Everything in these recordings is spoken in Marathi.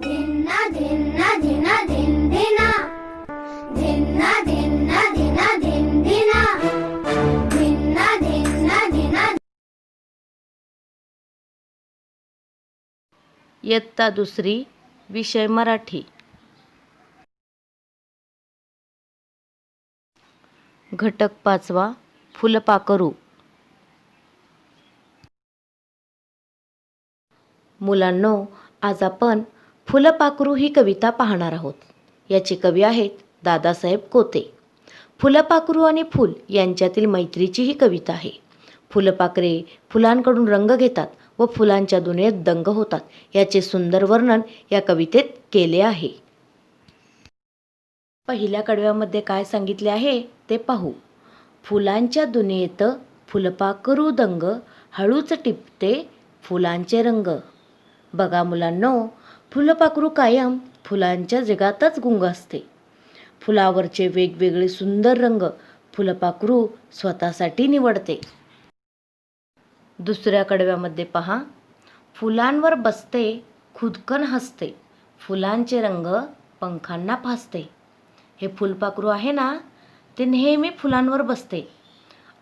धिन्ना धिन्ना धिना धिन धिना धिन्ना धिन्ना धिना धिन धिना धिन्ना धिन्ना धिना इयत्ता दुसरी विषय मराठी. घटक पाचवा फुलपाखरू. मुलांनो आज आपण फुलपाखरू ही कविता पाहणार आहोत. याचे कवी आहेत दादासाहेब कोते. फुलपाखरू आणि फूल यांच्यातील मैत्रीची ही कविता आहे. फुलपाखरे फुलांकडून रंग घेतात व फुलांच्या दुनियेत दंग होतात याचे सुंदर वर्णन या कवितेत केले आहे. पहिल्या कडव्यामध्ये काय सांगितले आहे ते पाहू. फुलांच्या दुनियेत फुलपाखरू दंग हळूच टिपते फुलांचे रंग. बघा मुलांनो फुलपाखरू कायम फुलांच्या जगातच गुंग असते. फुलावरचे वेगवेगळे सुंदर रंग फुलपाखरू स्वतःसाठी निवडते. दुसऱ्या कडव्यामध्ये पहा. फुलांवर बसते खुदकन हसते. फुलांचे रंग पंखांना फासते हे फुलपाखरू आहे ना ते नेहमी फुलांवर बसते.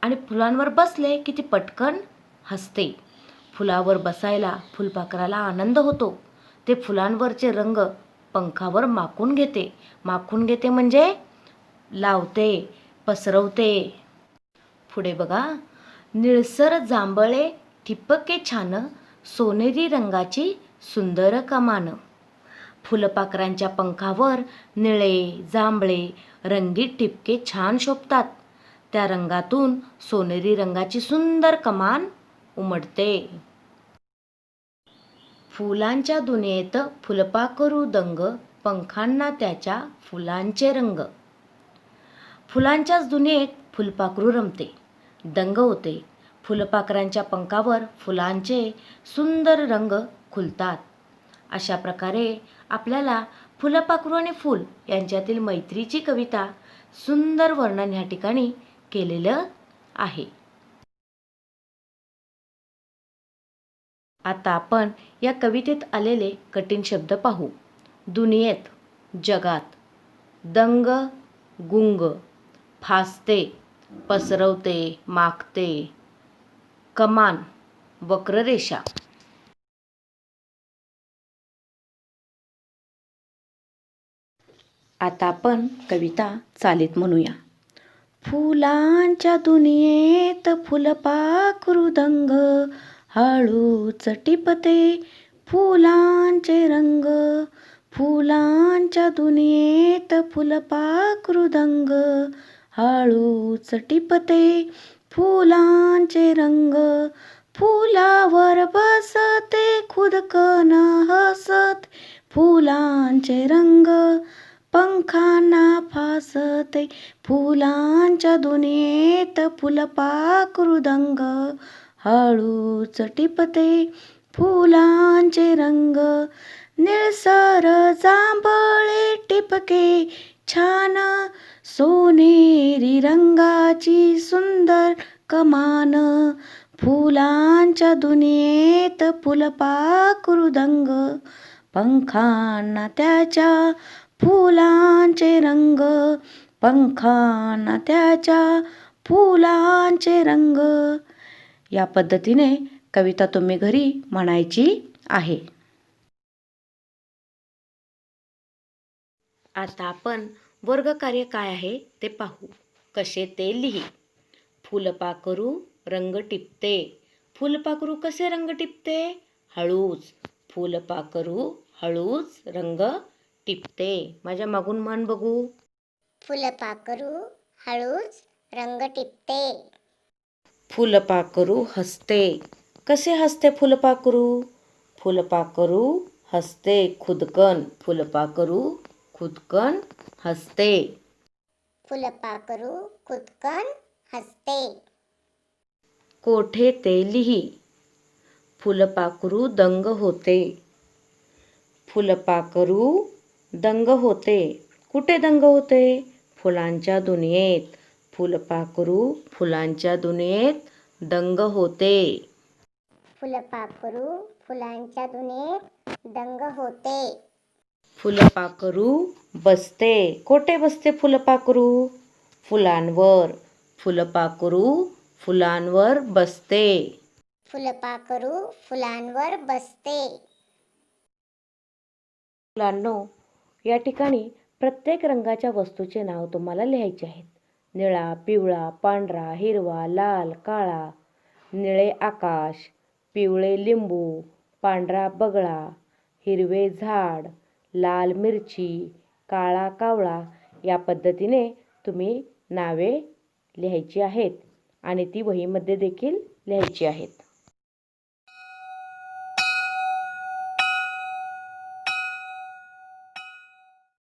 आणि फुलांवर बसले की ती पटकन हसते. फुलावर बसायला फुलपाखराला आनंद होतो. ते फुलांवरचे रंग पंखावर माखून घेते. माखून घेते म्हणजे लावते पसरवते. पुढे बघा. निळसर जांभळे ठिपके छान सोनेरी रंगाची सुंदर कमान. फुलपाखरांच्या पंखावर निळे जांभळे रंगीत ठिपके छान शोभतात. त्या रंगातून सोनेरी रंगाची सुंदर कमान उमटते फुलांच्या दुनियेत फुलपाखरू दंग पंखांना त्याच्या फुलांचे रंग. फुलांच्याच दुनियेत फुलपाखरू रमते. दंग होते. फुलपाखरांच्या पंखावर फुलांचे सुंदर रंग खुलतात. अशा प्रकारे आपल्याला फुलपाखरू आणि फूल यांच्यातील मैत्रीची कविता सुंदर वर्णन ह्या ठिकाणी केलेलं आहे. आता आपण या कवितेत आलेले कठीण शब्द पाहू. दुनियेत जगात दंग गुंग फासते पसरवते मागते कमान वक्ररेषा. आता आपण कविता चालीत म्हणूया. फुलांच्या दुनियेत फुलपाखरू दंग हळूच टिपते फुलांचे रंग फुलांच्या दुनियेत फुलपाकृदंग दंग हळूच टिपते फुलांचे रंग फुलावर बसते खुदकन हसत. फुलांचे रंग पंखांना फासते. फुलांच्या दुनियेत फुलपाकृदंग हळूच टिपते फुलांचे रंग निळसर जांभळे टिपके छान सोनेरी रंगाची सुंदर कमान फुलांच्या दुनियेत फुलपाकृदंग पंखांना त्याच्या फुलांचे रंग पंखांना त्याच्या फुलांचे रंग. या पद्धतीने कविता तुम्ही घरी म्हणायची आहे. आता आपण वर्गकार्य काय आहे ते पाहू. कसे ते लिही. फुलपाखरू रंग टिपते. फुलपाखरू कसे रंग टिपते? हळूच. फुलपाखरू हळूच रंग टिपते. माझ्या मागून मान बघू. फुलपाखरू हळूच रंग टिपते. फुलपाखरू हसते. कसे हसते फुलपाखरू? फुलपाखरू हसते खुदकन फुलपाखरू खुदकन हसते. फुलपाखरू खुदकन हसते. कोठे ते लिही. फुलपाखरू दंग होते. फुलपाखरू दंग होते. कुठे दंग होते? फुलांच्या दुनियेत. फुलपाखरू फुलांच्या दुनियेत दंग होते. फुलपाखरू फुलांच्या दुनियेत दंग होते. फुलपाखरू बसते. कोठे बसते फुलपाखरू? फुलांवर. फुलपाखरू फुलांवर बसते. फुलपाखरू फुलांवर बसते. मुलांनो या ठिकाणी प्रत्येक रंगाच्या वस्तूचे नाव तुम्हाला लिहायचे आहेत. निळा पिवळा पांढरा हिरवा लाल काळा निळे आकाश पिवळे लिंबू पांढरा बगळा हिरवे झाड लाल मिरची काळा कावळा या पद्धतीने तुम्ही नावे लिहायची आहेत आणि ती वहीमध्ये देखील लिहायची आहेत.